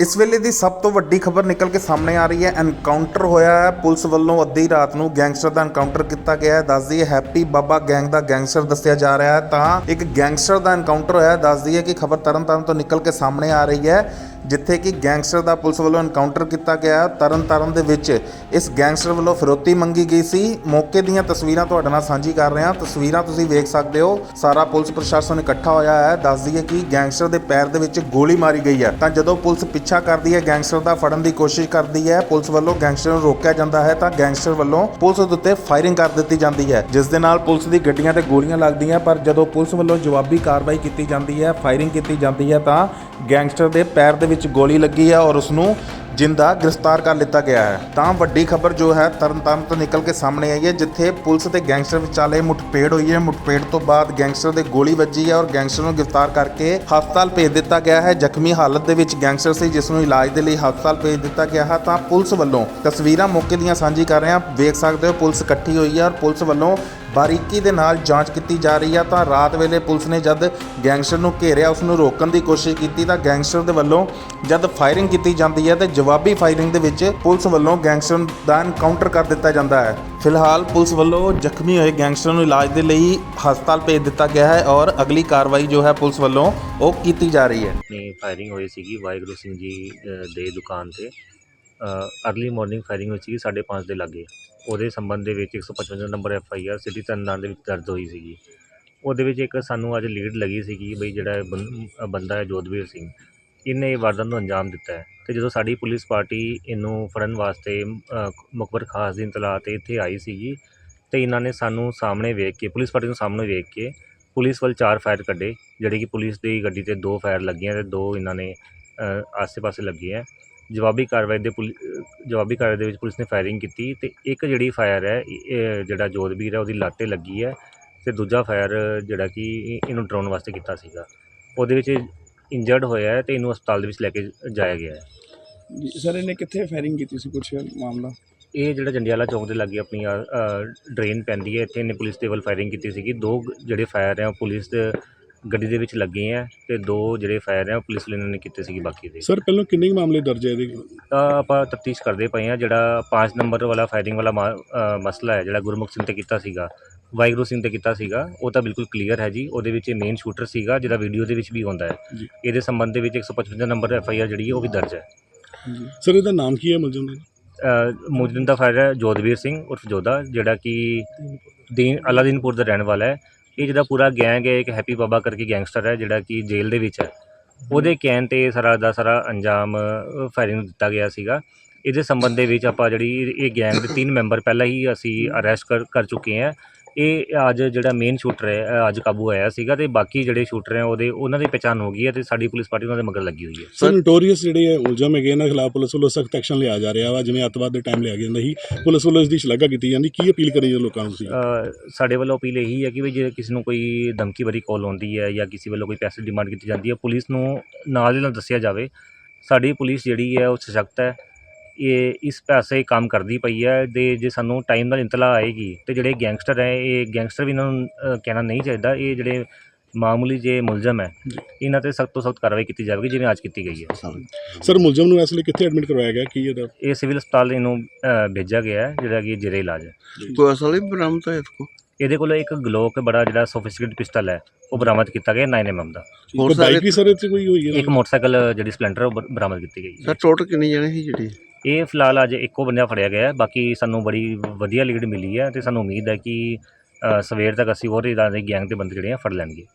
ਇਸ ਵੇਲੇ ਦੀ ਸਭ ਤੋਂ ਵੱਡੀ ਖਬਰ ਨਿਕਲ ਕੇ ਸਾਹਮਣੇ ਆ ਰਹੀ ਹੈ। ਐਨਕਾਊਂਟਰ ਹੋਇਆ ਹੈ। ਪੁਲਿਸ ਵੱਲੋਂ ਅੱਧੀ ਰਾਤ ਨੂੰ ਗੈਂਗਸਟਰ ਦਾ ਐਨਕਾਊਂਟਰ ਕੀਤਾ ਗਿਆ ਹੈ। ਦੱਸਦੀ ਦਈਏ ਹੈਪੀ ਬਾਬਾ ਗੈਂਗ ਦਾ ਗੈਂਗਸਟਰ ਦੱਸਿਆ ਜਾ ਰਿਹਾ ਹੈ। ਤਾਂ ਇੱਕ ਗੈਂਗਸਟਰ ਦਾ ਐਨਕਾਊਂਟਰ ਹੋਇਆ ਦੱਸਦੀ ਹੈ ਕਿ ਖਬਰ ਤਰਨਤਾਰਨ ਤੋਂ ਨਿਕਲ ਕੇ ਸਾਹਮਣੇ ਆ ਰਹੀ ਹੈ। ਜਿੱਥੇ ਕਿ ਗੈਂਗਸਟਰ ਦਾ ਪੁਲਿਸ ਵੱਲੋਂ ਐਨਕਾਊਂਟਰ ਕੀਤਾ ਗਿਆ। ਹੈ। ਤਰਨਤਾਰਨ ਦੇ ਵਿੱਚ ਇਸ ਗੈਂਗਸਟਰ ਵੱਲੋਂ ਫਿਰੋਤੀ ਮੰਗੀ ਗਈ ਸੀ। ਮੌਕੇ ਦੀਆਂ ਤਸਵੀਰਾਂ ਤੁਹਾਡੇ ਨਾਲ ਸਾਂਝੀ ਕਰ ਰਹੇ। ਹਾਂ ਤਸਵੀਰਾਂ ਤੁਸੀਂ ਵੇਖ ਸਕਦੇ ਹੋ। ਸਾਰਾ ਪੁਲਿਸ ਪ੍ਰਸ਼ਾਸਨ ਇਕੱਠਾ ਹੋਇਆ ਹੈ। ਦੱਸ ਦਈਏ ਕਿ ਗੈਂਗਸਟਰ ਦੇ ਪੈਰ ਦੇ ਵਿੱਚ ਗੋਲੀ ਮਾਰੀ ਗਈ ਹੈ। ਤਾਂ ਜਦੋਂ ਪੁਲਿਸ ਪਿੱਛਾ ਕਰਦੀ ਹੈ, ਗੈਂਗਸਟਰ ਦਾ ਫੜਨ ਦੀ ਕੋਸ਼ਿਸ਼ ਕਰਦੀ ਹੈ, ਪੁਲਿਸ ਵੱਲੋਂ ਗੈਂਗਸਟਰ ਨੂੰ ਰੋਕਿਆ ਜਾਂਦਾ ਹੈ, ਤਾਂ ਗੈਂਗਸਟਰ ਵੱਲੋਂ ਪੁਲਿਸ ਦੇ ਉੱਤੇ ਫਾਇਰਿੰਗ ਕਰ ਦਿੱਤੀ ਜਾਂਦੀ ਹੈ। ਜਿਸ ਦੇ ਨਾਲ ਪੁਲਿਸ ਦੀ ਗੱਡੀਆਂ ਤੇ ਗੋਲੀਆਂ ਲੱਗਦੀਆਂ, ਪਰ ਜਦੋਂ ਪੁਲਿਸ ਵੱਲੋਂ ਜਵਾਬੀ ਕਾਰਵਾਈ ਕੀਤੀ ਜਾਂਦੀ ਹੈ ਫਾਇਰਿੰਗ ਕੀਤੀ ਜਾਂਦੀ ਹੈ, ਤਾਂ ਗੈਂਗਸਟਰ ਦੇ ਪੈਰ ਦੇ ਵਿੱਚ ਗੋਲੀ ਲੱਗੀ ਹੈ ਔਰ ਉਸ ਨੂੰ ਜਿੰਦਾ ਗ੍ਰਿਫਤਾਰ ਕਰ ਲਿੱਤਾ ਗਿਆ ਹੈ। ਤਾਂ ਵੱਡੀ ਖਬਰ ਜੋ ਹੈ, ਤਰਨਤਾਰਨ ਤੋਂ ਨਿਕਲ ਕੇ ਸਾਹਮਣੇ ਆਈ ਹੈ, ਜਿੱਥੇ ਪੁਲਿਸ ਤੇ ਗੈਂਗਸਟਰ ਵਿਚਾਲੇ ਮੁਠਭੇੜ ਹੋਈ ਹੈ। ਮੁਠਭੇੜ ਤੋਂ ਬਾਅਦ ਗੈਂਗਸਟਰ ਦੇ ਗੋਲੀ ਵੱਜੀ ਹੈ ਔਰ ਗੈਂਗਸਟਰ ਨੂੰ ਗ੍ਰਿਫਤਾਰ ਕਰਕੇ ਹਸਪਤਾਲ ਭੇਜ ਦਿੱਤਾ ਗਿਆ ਹੈ। ਜ਼ਖਮੀ ਹਾਲਤ ਦੇ ਵਿੱਚ ਗੈਂਗਸਟਰ ਸੀ, ਜਿਸ ਨੂੰ ਇਲਾਜ ਦੇ ਲਈ ਹਸਪਤਾਲ ਭੇਜ ਦਿੱਤਾ ਗਿਆ ਹੈ। ਤਾਂ ਪੁਲਿਸ ਵੱਲੋਂ ਤਸਵੀਰਾਂ ਮੌਕੇ ਦੀਆਂ ਸਾਂਝੀ ਕਰ ਰਹੇ ਹਾਂ। ਵੇਖ ਸਕਦੇ ਹੋ, ਪੁਲਿਸ ਇਕੱਠੀ ਹੋਈ ਹੈ ਔਰ ਪੁਲਿਸ ਵੱਲੋਂ ਬਾਰੀਕੀ ਦੇ ਨਾਲ ਜਾਂਚ ਕੀਤੀ ਜਾ ਰਹੀ ਹੈ। ਤਾਂ ਰਾਤ ਵੇਲੇ ਪੁਲਿਸ ਨੇ ਜਦ ਗੈਂਗਸਟਰ ਨੂੰ ਘੇਰਿਆ, ਉਸ ਨੂੰ ਰੋਕਣ ਦੀ ਕੋਸ਼ਿਸ਼ ਕੀਤੀ ਤਾਂ ਗੈਂਗਸਟਰ ਦੇ ਵੱਲੋਂ ਜਦ ਫਾਇਰਿੰਗ ਕੀਤੀ ਜਾਂਦੀ ਹੈ ਤੇ ਜਵਾਬੀ ਫਾਇਰਿੰਗ ਦੇ ਵਿੱਚ ਪੁਲਿਸ ਵੱਲੋਂ ਗੈਂਗਸਟਰ ਦਾ ਐਨਕਾਊਂਟਰ ਕਰ ਦਿੱਤਾ ਜਾਂਦਾ ਹੈ। ਫਿਲਹਾਲ ਪੁਲਿਸ ਵੱਲੋਂ ਜ਼ਖਮੀ ਹੋਏ ਗੈਂਗਸਟਰ ਨੂੰ ਇਲਾਜ ਦੇ ਲਈ ਹਸਪਤਾਲ ਭੇਜ ਦਿੱਤਾ ਗਿਆ ਹੈ ਔਰ ਅਗਲੀ ਕਾਰਵਾਈ ਜੋ ਹੈ ਪੁਲਿਸ ਵੱਲੋਂ ਉਹ ਕੀਤੀ ਜਾ ਰਹੀ ਹੈ। ਆਪਣੀ ਫਾਇਰਿੰਗ ਹੋਈ ਸੀਗੀ ਵਾਹਿਗੁਰੂ ਸਿੰਘ ਜੀ ਦੇ ਦੁਕਾਨ ਤੇ। ਅਰਲੀ ਮਾਰਨਿੰਗ ਫਾਇਰਿੰਗ ਹੋਈ ਸੀਗੀ 5:30 ਦੇ ਲਾਗੇ। ਉਹਦੇ ਸੰਬੰਧ ਦੇ ਵਿੱਚ 155 number F I R city Tarn Taran ਦੇ ਵਿੱਚ ਦਰਜ ਹੋਈ ਸੀਗੀ। ਉਹਦੇ ਵਿੱਚ ਇੱਕ ਸਾਨੂੰ ਅੱਜ ਲੀਡ ਲੱਗੀ ਸੀਗੀ ਬਈ ਜਿਹੜਾ ਬੰ- ਬੰਦਾ ਹੈ ਜੋਧਵੀਰ ਸਿੰਘ। ਇਹਨੇ ਇਹ ਵਾਰਦਾਤ ਨੂੰ ਅੰਜਾਮ ਦਿੱਤਾ ਹੈ। ਤੇ ਜਦੋਂ ਸਾਡੀ ਪੁਲਿਸ ਪਾਰਟੀ ਇਹਨੂੰ ਫੜਨ ਵਾਸਤੇ ਅ, ਮੁਖਬਰ ਖਾਸ ਦੀ ਇਤਲਾਹ ਤੇ ਇੱਥੇ ਆਈ ਸੀਗੀ ਤੇ ਇਹਨਾਂ ਨੇ ਸਾਨੂੰ ਸਾਹਮਣੇ ਵੇਖ ਕੇ ਪੁਲਿਸ ਪਾਰਟੀ ਨੂੰ ਸਾਹਮਣੇ ਵੇਖ ਕੇ ਪੁਲਿਸ ਵੱਲ ਚਾਰ ਫਾਇਰ ਕੱਢੇ ਜਿਹੜੇ ਕਿ ਪੁਲਿਸ ਦੀ ਗੱਡੀ ਤੇ ਦੋ ਫਾਇਰ ਲੱਗੀਆਂ ਤੇ ਦੋ ਇਹਨਾਂ ਨੇ ਅ, ਆਸੇ-ਪਾਸੇ ਲੱਗੇ ਹੈ ਜਵਾਬੀ ਕਾਰਵਾਈ ਦੇ ਪੁਲਿ ਜਵਾਬੀ ਕਾਰਵਾਈ ਦੇ ਵਿੱਚ ਪੁਲਿਸ ਨੇ ਫਾਇਰਿੰਗ ਕੀਤੀ ਤੇ ਇੱਕ ਜਿਹੜੀ ਫਾਇਰ ਹੈ ਜਿਹੜਾ ਜੋਧਵੀਰ ਹੈ ਉਹਦੀ ਲੱਤ 'ਤੇ ਲੱਗੀ ਹੈ ਤੇ ਦੂਜਾ ਫਾਇਰ ਜਿਹੜਾ ਕਿ ਇਹਨੂੰ ਡਰਾਉਣ ਵਾਸਤੇ ਕੀਤਾ ਸੀਗਾ। ਉਹਦੇ ਵਿੱਚ ਇੰਜਰਡ ਹੋਇਆ ਹੈ ਤੇ ਇਹਨੂੰ ਹਸਪਤਾਲ ਦੇ ਵਿੱਚ ਲੈ ਕੇ ਜਾਇਆ ਗਿਆ ਹੈ। ਜੀ ਸਰ ਇਹਨੇ ਕਿੱਥੇ ਫਾਇਰਿੰਗ ਕੀਤੀ ਸੀ ਕੁਛ ਮਾਮਲਾ? ਇਹ ਜਿਹੜਾ ਜੰਡਿਆਲਾ ਚੌਂਕ ਦੇ ਲਾਗੇ ਆਪਣੀ ਡਰੇਨ ਪੈਂਦੀ ਹੈ ਇੱਥੇ ਇਹਨੇ ਪੁਲਿਸ ਦੇ ਵੱਲ ਫਾਇਰਿੰਗ ਕੀਤੀ ਸੀਗੀ। ਦੋ ਜਿਹੜੇ ਫਾਇਰ ਹੈ ਉਹ ਪੁਲਿਸ ਦੇ ਗੱਡੀ ਦੇ ਵਿੱਚ ਲੱਗੇ ਹੈ ਤੇ ਦੋ ਜਿਹੜੇ ਫਾਇਰ ਹੈ ਉਹ ਪੁਲਿਸ ਵਾਲਿਆਂ ਨੇ ਕੀਤੇ ਸੀਗੇ ਬਾਕੀ ਦੇ। ਸਰ ਪਹਿਲਾਂ ਕਿੰਨੇ ਕੁ ਮਾਮਲੇ ਦਰਜ ਹੈ ਇਹਦੇ ਤਾਂ ਆਪਾਂ ਤਫਤੀਸ਼ ਕਰਦੇ ਪਏ ਹਾਂ ਜਿਹੜਾ 5 ਨੰਬਰ ਵਾਲਾ ਫਾਇਰਿੰਗ ਵਾਲਾ ਮਾ- ਅ, ਮਸਲਾ ਹੈ ਜਿਹੜਾ ਗੁਰਮੁਖ ਸਿੰਘ ਤੇ ਕੀਤਾ ਸੀਗਾ ਵਾਹਿਗੁਰੂ ਸਿੰਘ ਤੇ ਕੀਤਾ ਸੀਗਾ ਉਹ ਤਾਂ ਬਿਲਕੁਲ ਕਲੀਅਰ ਹੈ ਜੀ ਉਹਦੇ ਵਿੱਚ ਮੇਨ ਸ਼ੂਟਰ ਸੀਗਾ ਜਿਹਦਾ ਵੀਡੀਓ ਦੇ ਵਿੱਚ ਵੀ ਹੁੰਦਾ ਹੈ। ਜੀ। ਇਹਦੇ ਸੰਬੰਧ ਦੇ ਵਿੱਚ 155 ਨੰਬਰ ਐਫ ਆਈ ਆਰ ਜਿਹੜੀ ਹੈ ਉਹ ਵੀ ਦਰਜ ਹੈ। ਸਰ ਇਹਦਾ ਨਾਮ ਕੀ ਹੈ ਮੁਲਜ਼ਮ ਦਾ? ਅ, ਮੁਜਰਿਮ ਦਾ ਫਾਇਰ ਹੈ ਜੋਧਵੀਰ ਸਿੰਘ ਉਰਫ ਜੋਧਾ ਜਿਹੜਾ ਕਿ ਦੀਨ ਅਲਾਦੀਨਪੁਰ ਦਾ ਰਹਿਣ ਵਾਲਾ ਹੈ। ਇਹ ਜਿਹੜਾ ਪੂਰਾ ਗੈਂਗ ਹੈ, ਇੱਕ ਹੈਪੀ ਬਾਬਾ ਕਰਕੇ ਗੈਂਗਸਟਰ ਹੈ, ਜਿਹੜਾ ਕਿ ਜੇਲ੍ਹ ਦੇ ਵਿੱਚ ਹੈ। ਉਹਦੇ ਕਹਿਣ ਤੇ ਸਾਰਾ ਦਾ ਸਾਰਾ ਅੰਜਾਮ ਫਾਇਰਿੰਗ ਨੂੰ ਦਿੱਤਾ ਗਿਆ ਸੀਗਾ। ਇਹਦੇ ਸੰਬੰਧ ਦੇ ਵਿੱਚ ਆਪਾਂ ਜਿਹੜੀ ਇਹ ਗੈਂਗ ਦੇ ਤਿੰਨ ਮੈਂਬਰ ਪਹਿਲਾਂ ਹੀ ਅਸੀਂ ਅਰੈਸਟ ਕਰ ਕਰ ਚੁੱਕੇ ਹਾਂ। ਇਹ ਅੱਜ ਜਿਹੜਾ ਮੇਨ ਸ਼ੂਟਰ ਹੈ ਅੱਜ ਕਾਬੂ ਆਇਆ ਸੀਗਾ ਤੇ ਬਾਕੀ ਜਿਹੜੇ ਸ਼ੂਟਰ ਹੈ ਉਹਦੇ ਉਹਨਾਂ ਦੀ ਪਛਾਣ ਹੋ ਗਈ ਹੈ ਤੇ ਸਾਡੀ ਪੁਲਿਸ ਪਾਰਟੀ ਉਹਨਾਂ ਦੇ ਮਗਰ ਲੱਗੀ ਹੋਈ ਹੈ। ਸਰ ਨੋਟੋਰੀਅਸ ਜਿਹੜੇ ਹੈ ਉਲਝਮ ਹੈਗੇ ਇਹਨਾਂ ਖਿਲਾਫ ਪੁਲਿਸ ਵੱਲੋਂ ਸਖਤ ਐਕਸ਼ਨ ਲਿਆ ਜਾ ਰਿਹਾ ਵਾ ਜਿਵੇਂ ਅੱਤਵਾਦ ਦੇ ਟਾਈਮ ਲਿਆ ਗਿਆ ਜਾਂਦਾ ਸੀ। ਪੁਲਿਸ ਵੱਲੋਂ ਇਸ ਦੀ ਸ਼ਲਾਘਾ ਕੀਤੀ ਜਾਂਦੀ ਕੀ ਅਪੀਲ ਕਰੀ ਜੇ ਲੋਕਾਂ ਨੂੰ ਤੁਸੀਂ? ਸਾਡੇ ਵੱਲੋਂ ਅਪੀਲ ਇਹੀ ਹੈ ਕਿ ਵੀ ਜੇ ਕਿਸੇ ਨੂੰ ਕੋਈ ਧਮਕੀ ਭਰੀ ਕਾਲ ਆਉਂਦੀ ਹੈ ਜਾਂ ਕਿਸੇ ਵੱਲੋਂ ਕੋਈ ਪੈਸੇ ਡਿਮਾਂਡ ਕੀਤੀ ਜਾਂਦੀ ਹੈ ਪੁਲਿਸ ਨੂੰ ਨਾਲ ਦੀ ਨਾਲ ਦੱਸਿਆ ਜਾਵੇ। ਸਾਡੀ ਪੁਲਿਸ ਜਿਹੜੀ ਹੈ ਉਹ ਸਸ਼ਕਤ ਹੈ। ਇਹ ਇਸ ਪਾਸੇ ਕੰਮ ਕਰਦੀ ਪਈ ਹੈ ਦੇ ਜੇ ਸਾਨੂੰ ਟਾਈਮ ਨਾਲ ਇਤਲਾਹ ਆਏਗੀ ਤੇ ਜਿਹੜੇ ਗੈਂਗਸਟਰ ਹੈ ਇਹ ਗੈਂਗਸਟਰ ਵੀ ਇਹਨਾਂ ਨੂੰ ਕਹਿਣਾ ਨਹੀਂ ਚਾਹੀਦਾ। ਇਹ ਜਿਹੜੇ ਮਾਮੂਲੀ ਜੇ ਮੁਲਜ਼ਮ ਹੈ ਇਹਨਾਂ ਤੇ ਸਖਤ ਤੋਂ ਸਖਤ ਕਾਰਵਾਈ ਕੀਤੀ ਜਾਵੇਗੀ ਜਿਵੇਂ ਅੱਜ ਕੀਤੀ ਗਈ ਹੈ। ਸਰ ਮੁਲਜ਼ਮ ਨੂੰ ਇਸ ਕਿੱਥੇ ਐਡਮਿਟ ਕਰਵਾਇਆ ਗਿਆ? ਕੀ ਇਹਦਾ? ਇਹ ਸਿਵਲ ਹਸਪਤਾਲ ਇਹਨੂੰ ਭੇਜਿਆ ਗਿਆ ਹੈ ਜਿਹੜਾ ਕਿ ਜੇਰੇ ਇਲਾਜ ਹੈ। ਕੋਈ ਅਸਲ ਹੀ ਬਰਾਮਦ ਇਸ ਕੋ ਇਹਦੇ ਕੋਲ ਇੱਕ ਗਲੋਕ ਬੜਾ ਜਿਹੜਾ ਸੋਫਿਸਟਿਕੇਟਡ ਪਿਸਟਲ ਹੈ ਉਹ ਬਰਾਮਦ ਕੀਤਾ ਗਿਆ 9 ਐਮਐਮ ਦਾ। ਹੋਰ ਬਾਈਕ ਵੀ ਸਰ ਇੱਥੇ ਕੋਈ ਹੋਈ ਹੈ? ਇੱਕ ਮੋਟਰਸਾਈਕਲ ਜਿਹੜੀ ਸਪਲੈਂਡਰ ਬਰਾਮਦ ਕੀਤੀ ਗਈ ਸਰ ਟੋਟਲ ਕਿੰਨੇ ਜਣੇ ਸੀ ਜਿਹੜੀ? ਇਹ ਫਿਲਹਾਲ ਅੱਜ ਇੱਕੋ ਬੰਦਾ ਫੜਿਆ ਗਿਆ ਹੈ। ਬਾਕੀ ਸਾਨੂੰ ਬੜੀ ਵਧੀਆ ਲੀਡ ਮਿਲੀ ਹੈ ਤੇ ਸਾਨੂੰ ਉਮੀਦ ਹੈ ਕਿ ਅ, ਸਵੇਰ ਤੱਕ ਅਸੀਂ ਹੋਰ ਇਦਾਂ ਦੇ ਗੈਂਗ ਦੇ ਬੰਦੇ ਜਿਹੜੇ ਆ ਫੜ ਲੈਣਗੇ।